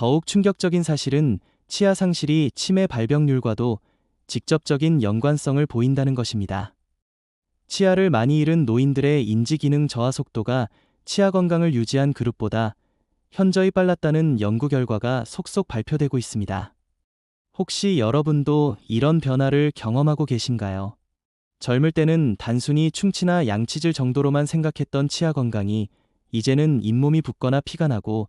더욱 충격적인 사실은 치아 상실이 치매 발병률과도 직접적인 연관성을 보인다는 것입니다. 치아를 많이 잃은 노인들의 인지 기능 저하 속도가 치아 건강을 유지한 그룹보다 현저히 빨랐다는 연구 결과가 속속 발표되고 있습니다. 혹시 여러분도 이런 변화를 경험하고 계신가요? 젊을 때는 단순히 충치나 양치질 정도로만 생각했던 치아 건강이 이제는 잇몸이 붓거나 피가 나고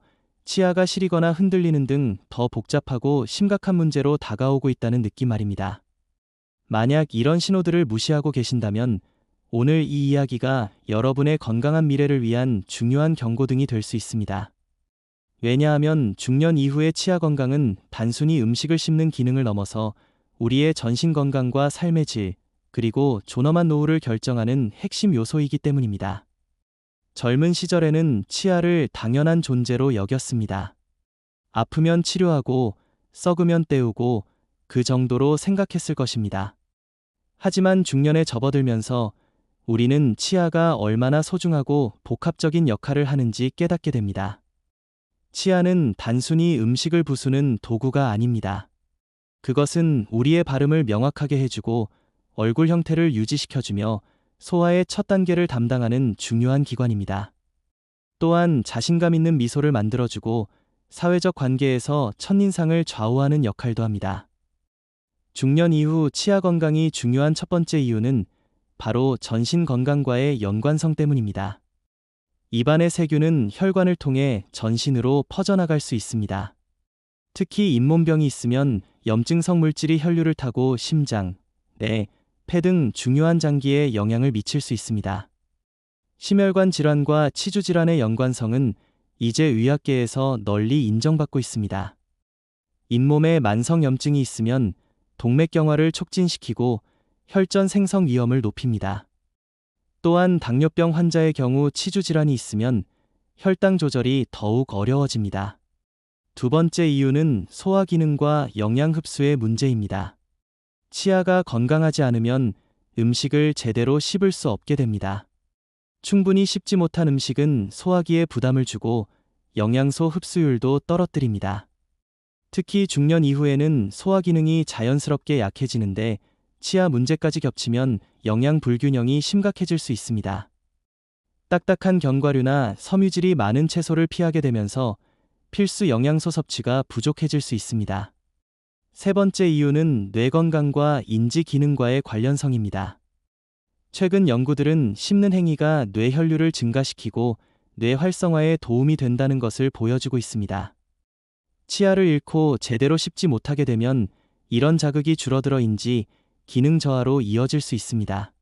치아가 시리거나 흔들리는 등 더 복잡하고 심각한 문제로 다가오고 있다는 느낌 말입니다. 만약 이런 신호들을 무시하고 계신다면 오늘 이 이야기가 여러분의 건강한 미래를 위한 중요한 경고등이 될 수 있습니다. 왜냐하면 중년 이후의 치아 건강은 단순히 음식을 씹는 기능을 넘어서 우리의 전신 건강과 삶의 질, 그리고 존엄한 노후를 결정하는 핵심 요소이기 때문입니다. 젊은 시절에는 치아를 당연한 존재로 여겼습니다. 아프면 치료하고 썩으면 떼우고 그 정도로 생각했을 것입니다. 하지만 중년에 접어들면서 우리는 치아가 얼마나 소중하고 복합적인 역할을 하는지 깨닫게 됩니다. 치아는 단순히 음식을 부수는 도구가 아닙니다. 그것은 우리의 발음을 명확하게 해주고 얼굴 형태를 유지시켜주며 소화의 첫 단계를 담당하는 중요한 기관입니다. 또한 자신감 있는 미소를 만들어주고 사회적 관계에서 첫인상을 좌우하는 역할도 합니다. 중년 이후 치아 건강이 중요한 첫 번째 이유는 바로 전신 건강과의 연관성 때문입니다. 입안의 세균은 혈관을 통해 전신으로 퍼져나갈 수 있습니다. 특히 잇몸병이 있으면 염증성 물질이 혈류를 타고 심장, 뇌, 폐 등 중요한 장기에 영향을 미칠 수 있습니다. 심혈관 질환과 치주 질환의 연관성은 이제 의학계에서 널리 인정받고 있습니다. 잇몸에 만성 염증이 있으면 동맥경화를 촉진시키고 혈전 생성 위험을 높입니다. 또한 당뇨병 환자의 경우 치주 질환이 있으면 혈당 조절이 더욱 어려워집니다. 두 번째 이유는 소화 기능과 영양 흡수의 문제입니다. 치아가 건강하지 않으면 음식을 제대로 씹을 수 없게 됩니다. 충분히 씹지 못한 음식은 소화기에 부담을 주고 영양소 흡수율도 떨어뜨립니다. 특히 중년 이후에는 소화 기능이 자연스럽게 약해지는데 치아 문제까지 겹치면 영양 불균형이 심각해질 수 있습니다. 딱딱한 견과류나 섬유질이 많은 채소를 피하게 되면서 필수 영양소 섭취가 부족해질 수 있습니다. 세 번째 이유는 뇌 건강과 인지 기능과의 관련성입니다. 최근 연구들은 씹는 행위가 뇌 혈류를 증가시키고 뇌 활성화에 도움이 된다는 것을 보여주고 있습니다. 치아를 잃고 제대로 씹지 못하게 되면 이런 자극이 줄어들어인지 기능 저하로 이어질 수 있습니다.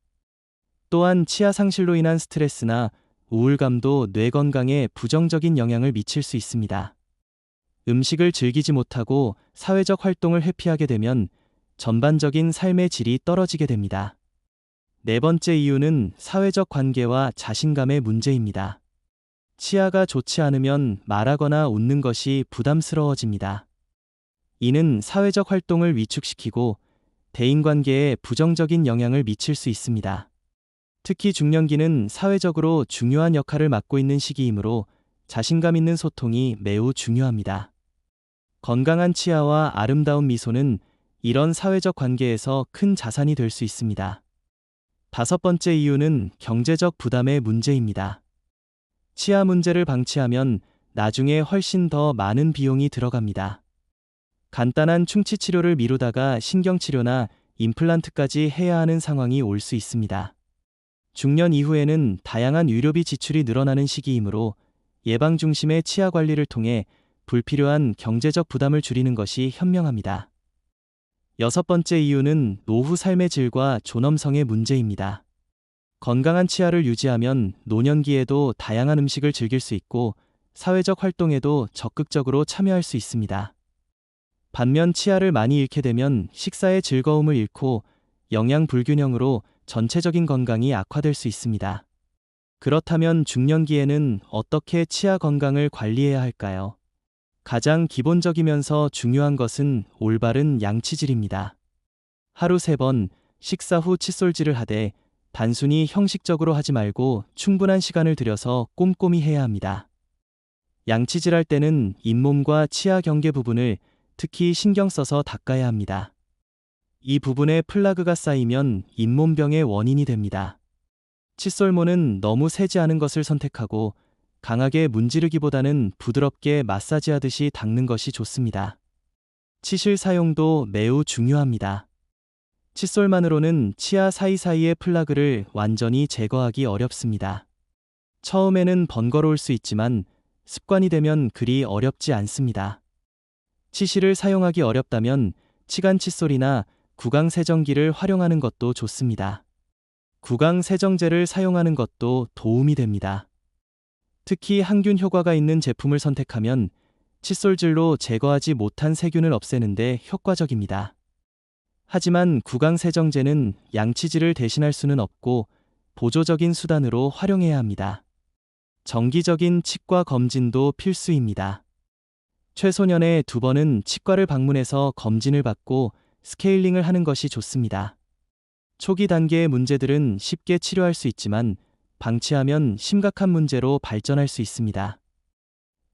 또한 치아 상실로 인한 스트레스나 우울감도 뇌 건강에 부정적인 영향을 미칠 수 있습니다. 음식을 즐기지 못하고 사회적 활동을 회피하게 되면 전반적인 삶의 질이 떨어지게 됩니다. 네 번째 이유는 사회적 관계와 자신감의 문제입니다. 치아가 좋지 않으면 말하거나 웃는 것이 부담스러워집니다. 이는 사회적 활동을 위축시키고 대인관계에 부정적인 영향을 미칠 수 있습니다. 특히 중년기는 사회적으로 중요한 역할을 맡고 있는 시기이므로 자신감 있는 소통이 매우 중요합니다. 건강한 치아와 아름다운 미소는 이런 사회적 관계에서 큰 자산이 될 수 있습니다. 다섯 번째 이유는 경제적 부담의 문제입니다. 치아 문제를 방치하면 나중에 훨씬 더 많은 비용이 들어갑니다. 간단한 충치 치료를 미루다가 신경치료나 임플란트까지 해야 하는 상황이 올 수 있습니다. 중년 이후에는 다양한 의료비 지출이 늘어나는 시기이므로 예방 중심의 치아 관리를 통해 불필요한 경제적 부담을 줄이는 것이 현명합니다. 여섯 번째 이유는 노후 삶의 질과 존엄성의 문제입니다. 건강한 치아를 유지하면 노년기에도 다양한 음식을 즐길 수 있고 사회적 활동에도 적극적으로 참여할 수 있습니다. 반면 치아를 많이 잃게 되면 식사의 즐거움을 잃고 영양 불균형으로 전체적인 건강이 악화될 수 있습니다. 그렇다면 중년기에는 어떻게 치아 건강을 관리해야 할까요? 가장 기본적이면서 중요한 것은 올바른 양치질입니다. 하루 세번 식사 후 칫솔질을 하되 단순히 형식적으로 하지 말고 충분한 시간을 들여서 꼼꼼히 해야 합니다. 양치질할 때는 잇몸과 치아 경계 부분을 특히 신경 써서 닦아야 합니다. 이 부분에 플라그가 쌓이면 잇몸병의 원인이 됩니다. 칫솔모는 너무 세지 않은 것을 선택하고 강하게 문지르기보다는 부드럽게 마사지하듯이 닦는 것이 좋습니다. 치실 사용도 매우 중요합니다. 칫솔만으로는 치아 사이사이의 플라그를 완전히 제거하기 어렵습니다. 처음에는 번거로울 수 있지만 습관이 되면 그리 어렵지 않습니다. 치실을 사용하기 어렵다면 치간 칫솔이나 구강 세정기를 활용하는 것도 좋습니다. 구강 세정제를 사용하는 것도 도움이 됩니다. 특히 항균 효과가 있는 제품을 선택하면 칫솔질로 제거하지 못한 세균을 없애는데 효과적입니다. 하지만 구강 세정제는 양치질을 대신할 수는 없고 보조적인 수단으로 활용해야 합니다. 정기적인 치과 검진도 필수입니다. 최소년에 두 번은 치과를 방문해서 검진을 받고 스케일링을 하는 것이 좋습니다. 초기 단계의 문제들은 쉽게 치료할 수 있지만 방치하면 심각한 문제로 발전할 수 있습니다.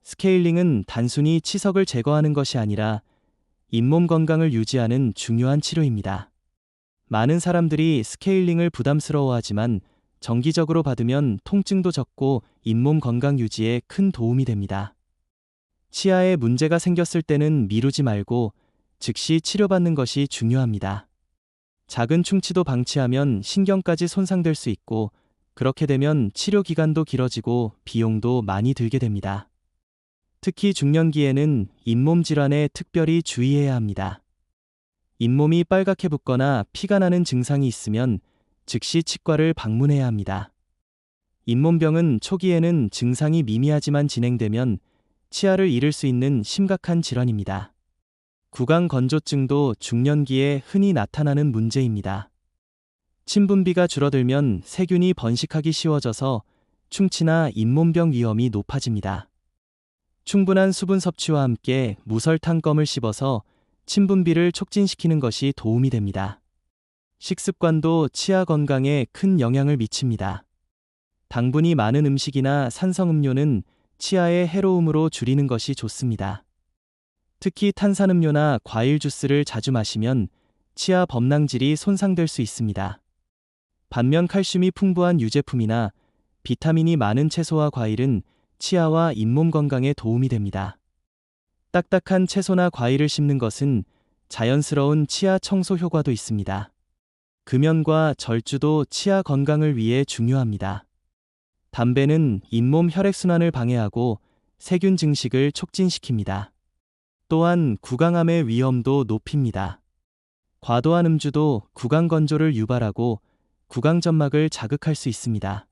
스케일링은 단순히 치석을 제거하는 것이 아니라 잇몸 건강을 유지하는 중요한 치료입니다. 많은 사람들이 스케일링을 부담스러워하지만 정기적으로 받으면 통증도 적고 잇몸 건강 유지에 큰 도움이 됩니다. 치아에 문제가 생겼을 때는 미루지 말고 즉시 치료받는 것이 중요합니다. 작은 충치도 방치하면 신경까지 손상될 수 있고 그렇게 되면 치료 기간도 길어지고 비용도 많이 들게 됩니다. 특히 중년기에는 잇몸 질환에 특별히 주의해야 합니다. 잇몸이 빨갛게 붓거나 피가 나는 증상이 있으면 즉시 치과를 방문해야 합니다. 잇몸병은 초기에는 증상이 미미하지만 진행되면 치아를 잃을 수 있는 심각한 질환입니다. 구강 건조증도 중년기에 흔히 나타나는 문제입니다. 침분비가 줄어들면 세균이 번식하기 쉬워져서 충치나 잇몸병 위험이 높아집니다. 충분한 수분 섭취와 함께 무설탕 껌을 씹어서 침분비를 촉진시키는 것이 도움이 됩니다. 식습관도 치아 건강에 큰 영향을 미칩니다. 당분이 많은 음식이나 산성음료는 치아의 해로움으로 줄이는 것이 좋습니다. 특히 탄산음료나 과일 주스를 자주 마시면 치아 범랑질이 손상될 수 있습니다. 반면 칼슘이 풍부한 유제품이나 비타민이 많은 채소와 과일은 치아와 잇몸 건강에 도움이 됩니다. 딱딱한 채소나 과일을 씹는 것은 자연스러운 치아 청소 효과도 있습니다. 금연과 절주도 치아 건강을 위해 중요합니다. 담배는 잇몸 혈액순환을 방해하고 세균 증식을 촉진시킵니다. 또한 구강암의 위험도 높입니다. 과도한 음주도 구강 건조를 유발하고 구강 점막을 자극할 수 있습니다.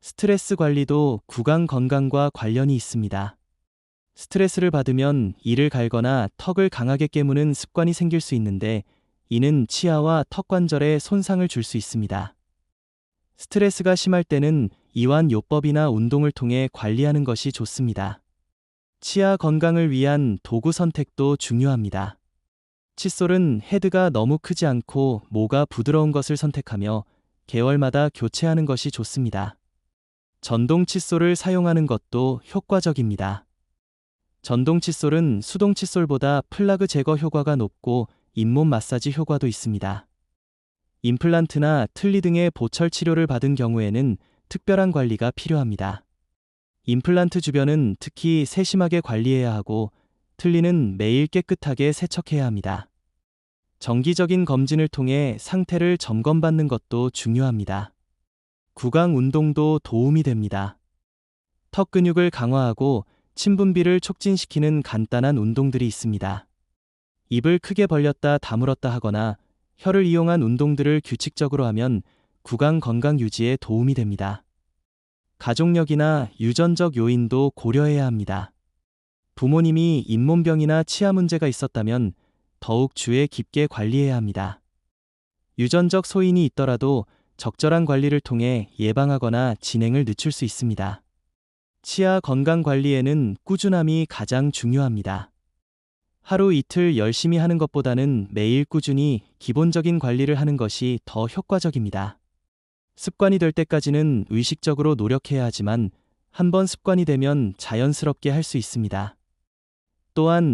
스트레스 관리도 구강 건강과 관련이 있습니다. 스트레스를 받으면 이를 갈거나 턱을 강하게 깨무는 습관이 생길 수 있는데 이는 치아와 턱 관절에 손상을 줄 수 있습니다. 스트레스가 심할 때는 이완 요법이나 운동을 통해 관리하는 것이 좋습니다. 치아 건강을 위한 도구 선택도 중요합니다. 칫솔은 헤드가 너무 크지 않고 모가 부드러운 것을 선택하며 개월마다 교체하는 것이 좋습니다. 전동 칫솔을 사용하는 것도 효과적입니다. 전동 칫솔은 수동 칫솔보다 플라그 제거 효과가 높고 잇몸 마사지 효과도 있습니다. 임플란트나 틀니 등의 보철 치료를 받은 경우에는 특별한 관리가 필요합니다. 임플란트 주변은 특히 세심하게 관리해야 하고 틀니는 매일 깨끗하게 세척해야 합니다. 정기적인 검진을 통해 상태를 점검받는 것도 중요합니다. 구강 운동도 도움이 됩니다. 턱 근육을 강화하고 침분비를 촉진시키는 간단한 운동들이 있습니다. 입을 크게 벌렸다 다물었다 하거나 혀를 이용한 운동들을 규칙적으로 하면 구강 건강 유지에 도움이 됩니다. 가족력이나 유전적 요인도 고려해야 합니다. 부모님이 잇몸병이나 치아 문제가 있었다면 더욱 주의 깊게 관리해야 합니다. 유전적 소인이 있더라도 적절한 관리를 통해 예방하거나 진행을 늦출 수 있습니다. 치아 건강 관리에는 꾸준함이 가장 중요합니다. 하루 이틀 열심히 하는 것보다는 매일 꾸준히 기본적인 관리를 하는 것이 더 효과적입니다. 습관이 될 때까지는 의식적으로 노력해야 하지만 한번 습관이 되면 자연스럽게 할 수 있습니다. 또한